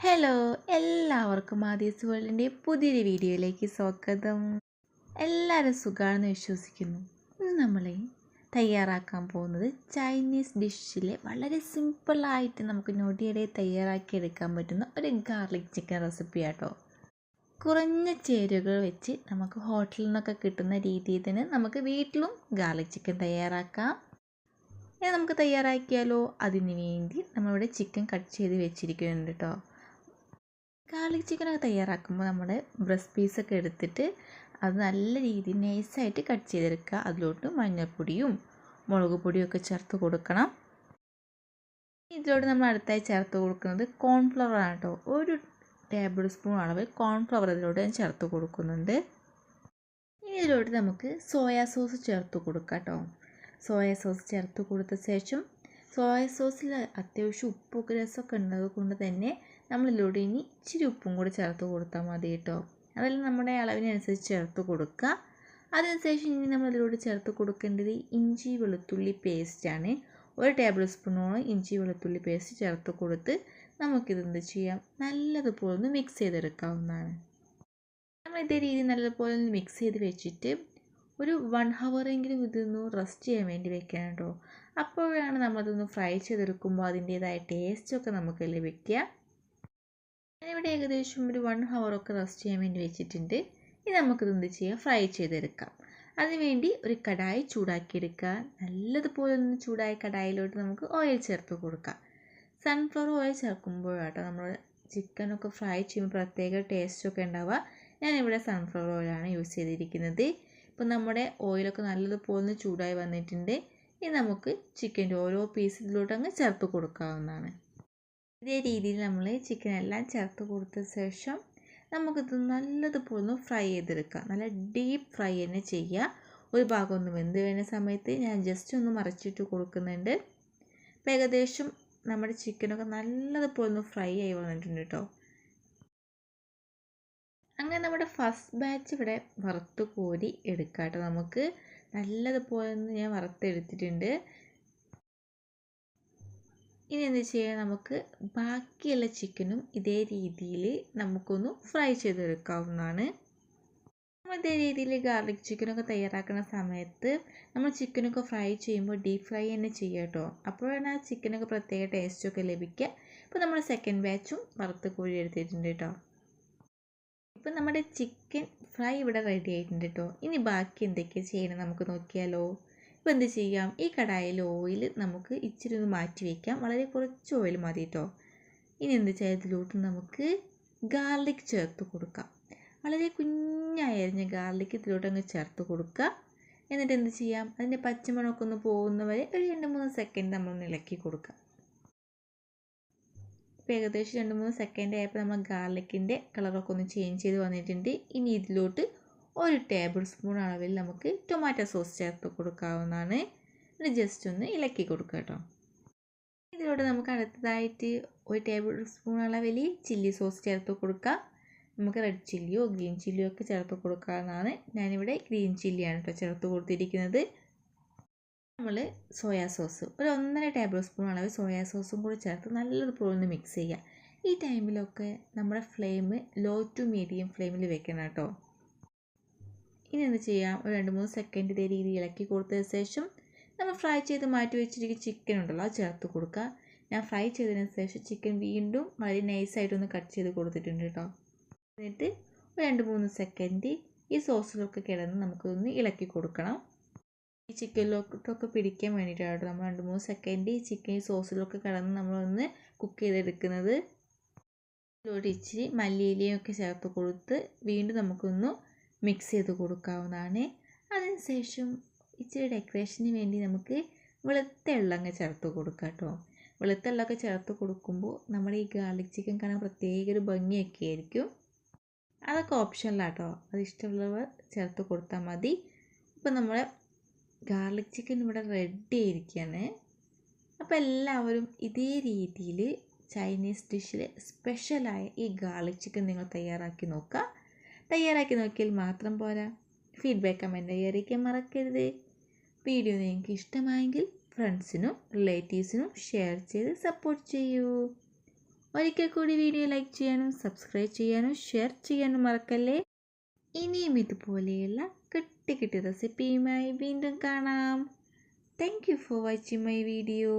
Hello എല്ലാവർക്കും ആദ്യസ് വേൾഡിന്റെ പുതിയൊരു വീഡിയോയിലേക്ക് സ്വാഗതം. എല്ലാവരും സുഖമാണെന്ന് വിശ്വസിക്കുന്നു. ഇന്ന് നമ്മൾ തയ്യാറാക്കാൻ പോകുന്നത് ചൈനീസ് ഡിഷിലെ വളരെ സിമ്പിളായിട്ട് നമുക്ക് ഞൊടിയിടയിൽ തയ്യാറാക്കി എടുക്കാൻ പറ്റുന്ന ഒരു ഗാർലിക് ചിക്കൻ റെസിപ്പിയാട്ടോ കുറഞ്ഞ ചേരുവകൾ വെച്ച് നമുക്ക് ഹോട്ടലിൽ നിന്നൊക്കെ കിട്ടുന്ന രീതിയിൽ തന്നെ നമുക്ക് വീട്ടിലും ഗാർലിക് ചിക്കൻ തയ്യാറാക്കാം. ഇനി നമുക്ക് തയ്യാറാക്കിയാലോ? അതിന് വേണ്ടി നമ്മളിവിടെ ചിക്കൻ കട്ട് ചെയ്ത് വെച്ചിരിക്കുന്നുണ്ട് കേട്ടോ. ഗാർലിക് ചിക്കനൊക്കെ തയ്യാറാക്കുമ്പോൾ നമ്മൾ ബ്രസ്റ്റ് പീസൊക്കെ എടുത്തിട്ട് അത് നല്ല രീതിയിൽ നൈസായിട്ട് കട്ട് ചെയ്തെടുക്കുക. അതിലോട്ട് മഞ്ഞൾപ്പൊടിയും മുളക് പൊടിയും ഒക്കെ ചേർത്ത് കൊടുക്കണം. ഇതിലോട്ട് നമ്മൾ അടുത്തായി ചേർത്ത് കൊടുക്കുന്നത് കോൺഫ്ലവർ ആണ് കേട്ടോ. ഒരു ടേബിൾ സ്പൂൺ അളവ് കോൺഫ്ലവർ ഇതിലോട്ട് ഞാൻ ചേർത്ത് കൊടുക്കുന്നുണ്ട്. ഇനി ഇതിലോട്ട് നമുക്ക് സോയാ സോസ് ചേർത്ത് കൊടുക്കാം കേട്ടോ. സോയാ സോസ് ചേർത്ത് കൊടുത്ത ശേഷം സോയ സോസിൽ അത്യാവശ്യം ഉപ്പൊക്കെ രസമൊക്കെ ഉള്ളത് കൊണ്ട് തന്നെ നമ്മളിതിലൂടെ ഇനി ഇച്ചിരി ഉപ്പും കൂടി ചേർത്ത് കൊടുത്താൽ മതി കേട്ടോ. അതെല്ലാം നമ്മുടെ അളവിനനുസരിച്ച് ചേർത്ത് കൊടുക്കുക. അതിനുശേഷം ഇനി നമ്മളിതിലൂടെ ചേർത്ത് കൊടുക്കേണ്ടത് ഇഞ്ചി വെളുത്തുള്ളി പേസ്റ്റാണ് ഒരു ടേബിൾ സ്പൂണോളം ഇഞ്ചി വെളുത്തുള്ളി പേസ്റ്റ് ചേർത്ത് കൊടുത്ത് നമുക്കിതെന്ത് ചെയ്യാം? നല്ലതുപോലെ ഒന്ന് മിക്സ് ചെയ്തെടുക്കാവുന്നതാണ്. നമ്മൾ ഇതേ രീതിയിൽ നല്ലതുപോലെ ഒന്ന് മിക്സ് ചെയ്ത് വെച്ചിട്ട് ഒരു വൺ ഹവറെങ്കിലും ഇതൊന്ന് റെസ്റ്റ് ചെയ്യാൻ വേണ്ടി വെക്കണം കേട്ടോ. അപ്പോഴാണ് നമ്മളതൊന്ന് ഫ്രൈ ചെയ്തെടുക്കുമ്പോൾ അതിന്റേതായ ടേസ്റ്റൊക്കെ നമുക്ക് ലഭിക്കുക. ഞാനിവിടെ ഏകദേശം ഒരു വൺ ഹവറൊക്കെ റെസ്റ്റ് ചെയ്യാൻ വേണ്ടി വെച്ചിട്ടുണ്ട്. ഇനി നമുക്കിത് എന്ത് ചെയ്യാം? ഫ്രൈ ചെയ്തെടുക്കാം. അതിനുവേണ്ടി ഒരു കടായി ചൂടാക്കിയെടുക്കുക. നല്ലതുപോലെ ഒന്ന് ചൂടായ കടായിലോട്ട് നമുക്ക് ഓയിൽ ചേർത്ത് കൊടുക്കാം. സൺഫ്ലവർ ഓയിൽ ചേർക്കുമ്പോഴാട്ടോ നമ്മൾ ചിക്കനൊക്കെ ഫ്രൈ ചെയ്യുമ്പോൾ പ്രത്യേക ടേസ്റ്റൊക്കെ ഉണ്ടാവുക. ഞാനിവിടെ സൺഫ്ലവർ ഓയിലാണ് യൂസ് ചെയ്തിരിക്കുന്നത്. ഇപ്പം നമ്മുടെ ഓയിലൊക്കെ നല്ലതുപോലെ ഒന്ന് ചൂടായി വന്നിട്ടുണ്ട്. ഇനി നമുക്ക് ചിക്കന്റെ ഓരോ പീസിലോട്ട് അങ്ങ് ചേർത്ത് കൊടുക്കാവുന്നതാണ്. ഇതേ രീതിയിൽ നമ്മൾ ചിക്കൻ എല്ലാം ചേർത്ത് കൊടുത്ത ശേഷം നമുക്കിത് നല്ലതുപോലെ ഒന്ന് ഫ്രൈ ചെയ്തെടുക്കാം. നല്ല ഡീപ്പ് ഫ്രൈ തന്നെ ചെയ്യുക. ഒരു ഭാഗം ഒന്ന് വെന്ത് വരുന്ന സമയത്ത് ഞാൻ ജസ്റ്റ് ഒന്ന് മറിച്ചിട്ട് കൊടുക്കുന്നുണ്ട്. അപ്പോൾ ഏകദേശം നമ്മുടെ ചിക്കനൊക്കെ നല്ലതുപോലെ ഒന്ന് ഫ്രൈ ആയി വന്നിട്ടുണ്ട് കേട്ടോ. അങ്ങനെ നമ്മുടെ ഫസ്റ്റ് ബാച്ച് ഇവിടെ വറുത്ത് കോരി എടുക്കാം കേട്ടോ നമുക്ക്. നല്ലതുപോലെ ഒന്ന് ഞാൻ വറുത്തെടുത്തിട്ടുണ്ട്. ഇനി എന്ത് ചെയ്യാം? നമുക്ക് ബാക്കിയുള്ള ചിക്കനും ഇതേ രീതിയിൽ നമുക്കൊന്ന് ഫ്രൈ ചെയ്തെടുക്കാവുന്നതാണ്. നമ്മൾ ഇതേ രീതിയിൽ ഗാർലിക് ചിക്കനൊക്കെ തയ്യാറാക്കുന്ന സമയത്ത് നമ്മൾ ചിക്കനൊക്കെ ഫ്രൈ ചെയ്യുമ്പോൾ ഡീപ്പ് ഫ്രൈ തന്നെ ചെയ്യുക കേട്ടോ. അപ്പോഴാണ് ആ ചിക്കനൊക്കെ പ്രത്യേക ടേസ്റ്റൊക്കെ ലഭിക്കുക. ഇപ്പോൾ നമ്മൾ സെക്കൻഡ് ബാച്ചും വറുത്ത് കോഴി എടുത്തിട്ടുണ്ട് കേട്ടോ. ഇപ്പം നമ്മുടെ ചിക്കൻ ഫ്രൈ ഇവിടെ റെഡി ആയിട്ടുണ്ട് കേട്ടോ ഇനി ബാക്കി എന്തൊക്കെയാണ് ചെയ്യണം നമുക്ക് നോക്കിയാലോ? ഇപ്പം എന്ത് ചെയ്യാം? ഈ കടായിൽ ഓയിൽ നമുക്ക് ഇച്ചിരി ഒന്ന് മാറ്റി വയ്ക്കാം വളരെ കുറച്ച് ഓയിൽ മതി കേട്ടോ ഇനി എന്ത് ചെയ്യാം? ഇതിലോട്ട് നമുക്ക് ഗാർലിക് ചേർത്ത് കൊടുക്കാം. വളരെ കുഞ്ഞായരിഞ്ഞ ഗാർലിക് ഇതിലോട്ട് അങ്ങ് ചേർത്ത് കൊടുക്കുക. എന്നിട്ട് എന്ത് ചെയ്യാം? അതിന്റെ പച്ചമണമൊക്കെ ഒന്ന് പോകുന്നവരെ ഒരു രണ്ട് മൂന്ന് സെക്കൻഡ് നമ്മളൊന്ന് ഇളക്കി കൊടുക്കുക. ഇപ്പോൾ ഏകദേശം രണ്ട് മൂന്ന് സെക്കൻഡ് ആയപ്പോൾ നമ്മൾ ഗാർലിക്കിന്റെ കളറൊക്കെ ഒന്ന് ചേഞ്ച് ചെയ്ത് വന്നിട്ടുണ്ട്. ഇനി ഇതിലോട്ട് ഒരു ടേബിൾ സ്പൂൺ അളവിൽ നമുക്ക് ടൊമാറ്റോ സോസ് ചേർത്ത് കൊടുക്കാവുന്നതാണ്. ഇത് ജസ്റ്റ് ഒന്ന് ഇളക്കി കൊടുക്കുക കേട്ടോ. ഇതിലൂടെ നമുക്ക് അടുത്തതായിട്ട് ഒരു ടേബിൾ സ്പൂൺ അളവിൽ ചില്ലി സോസ് ചേർത്ത് കൊടുക്കുക നമുക്ക് റെഡ് ചില്ലിയോ ഗ്രീൻ ചില്ലിയോ ഒക്കെ ചേർത്ത് കൊടുക്കാവുന്നതാണ്. ഞാനിവിടെ ഗ്രീൻ ചില്ലിയാണ് കേട്ടോ ചേർത്ത് കൊടുത്തിരിക്കുന്നത്. നമ്മൾ സോയാ സോസ്. ഒരു ഒന്നര ടേബിൾ സ്പൂൺ അളവ് സോയാ സോസും കൂടി ചേർത്ത് നല്ലതുപോലെ ഒന്ന് മിക്സ് ചെയ്യുക ഈ ടൈമിലൊക്കെ നമ്മുടെ ഫ്ലെയിം ലോ ടു മീഡിയം ഫ്ലെയിമിൽ വെക്കണം കേട്ടോ. ഇനി എന്ത് ചെയ്യാം? ഒരു രണ്ട് മൂന്ന് സെക്കൻഡ് ഇതേ രീതിയിൽ ഇളക്കി കൊടുത്തതിന് ശേഷം നമ്മൾ ഫ്രൈ ചെയ്ത് മാറ്റി വെച്ചിരിക്കുന്ന ചിക്കൻ ഉണ്ടല്ലോ അത് ചേർത്ത് കൊടുക്കുക ഞാൻ ഫ്രൈ ചെയ്തതിന് ശേഷം ചിക്കൻ വീണ്ടും വളരെ നൈസായിട്ടൊന്ന് കട്ട് ചെയ്ത് കൊടുത്തിട്ടുണ്ട് കേട്ടോ. എന്നിട്ട് ഒരു രണ്ട് മൂന്ന് സെക്കൻഡ് ഈ സോസിലൊക്കെ കിടന്ന് നമുക്കൊന്ന് ഇളക്കി കൊടുക്കണം. ഈ ചിക്കനിലോട്ടൊക്കെ പിടിക്കാൻ വേണ്ടിയിട്ടാണ് നമ്മൾ രണ്ട് മൂന്ന് സെക്കൻഡ് ഈ ചിക്കൻ സോസിലൊക്കെ കിടന്ന് നമ്മളൊന്ന് കുക്ക് ചെയ്തെടുക്കുന്നത്. ഇച്ചിരി മല്ലിയിലയും ഒക്കെ ചേർത്ത് കൊടുത്ത് വീണ്ടും നമുക്കൊന്ന് മിക്സ് ചെയ്ത് കൊടുക്കാവുന്നതാണ്. അതിനുശേഷം ഇച്ചിരി ഡെക്കറേഷന് വേണ്ടി നമുക്ക് വെളുത്ത എള്ളങ്ങ് ചേർത്ത് കൊടുക്കാം കേട്ടോ. വെളുത്ത എള്ളൊക്കെ ചേർത്ത് കൊടുക്കുമ്പോൾ നമ്മുടെ ഈ ഗാർലിക് ചിക്കൻ കാണാൻ പ്രത്യേക ഒരു ഭംഗിയൊക്കെ ആയിരിക്കും. അതൊക്കെ ഓപ്ഷനിലാട്ടോ അത് ഇഷ്ടമുള്ളവർ ചേർത്ത് കൊടുത്താൽ മതി. ഇപ്പം നമ്മുടെ ഗാർലിക് ചിക്കൻ ഇവിടെ റെഡി ആയിരിക്കുകയാണ് അപ്പോൾ എല്ലാവരും ഇതേ രീതിയിൽ ചൈനീസ് ഡിഷിൽ സ്പെഷ്യലായ ഈ ഗാർലിക് ചിക്കൻ നിങ്ങൾ തയ്യാറാക്കി നോക്കുക. തയ്യാറാക്കി നോക്കിയാൽ മാത്രം പോരാ. ഫീഡ്ബാക്ക് കമന്റ് അറിയിക്കാൻ മറക്കരുത്. വീഡിയോ നിങ്ങൾക്ക് ഇഷ്ടമായെങ്കിൽ ഫ്രണ്ട്സിനും റിലേറ്റീവ്സിനും ഷെയർ ചെയ്ത് സപ്പോർട്ട് ചെയ്യൂ. ഒരിക്കൽ കൂടി വീഡിയോ ലൈക്ക് ചെയ്യാനും സബ്സ്ക്രൈബ് ചെയ്യാനും ഷെയർ ചെയ്യാനും മറക്കല്ലേ? ഇനിയും ഇതുപോലെയുള്ള കിട്ടി കിട്ടി റെസിപ്പിയുമായി വീണ്ടും കാണാം. Thank you for watching my video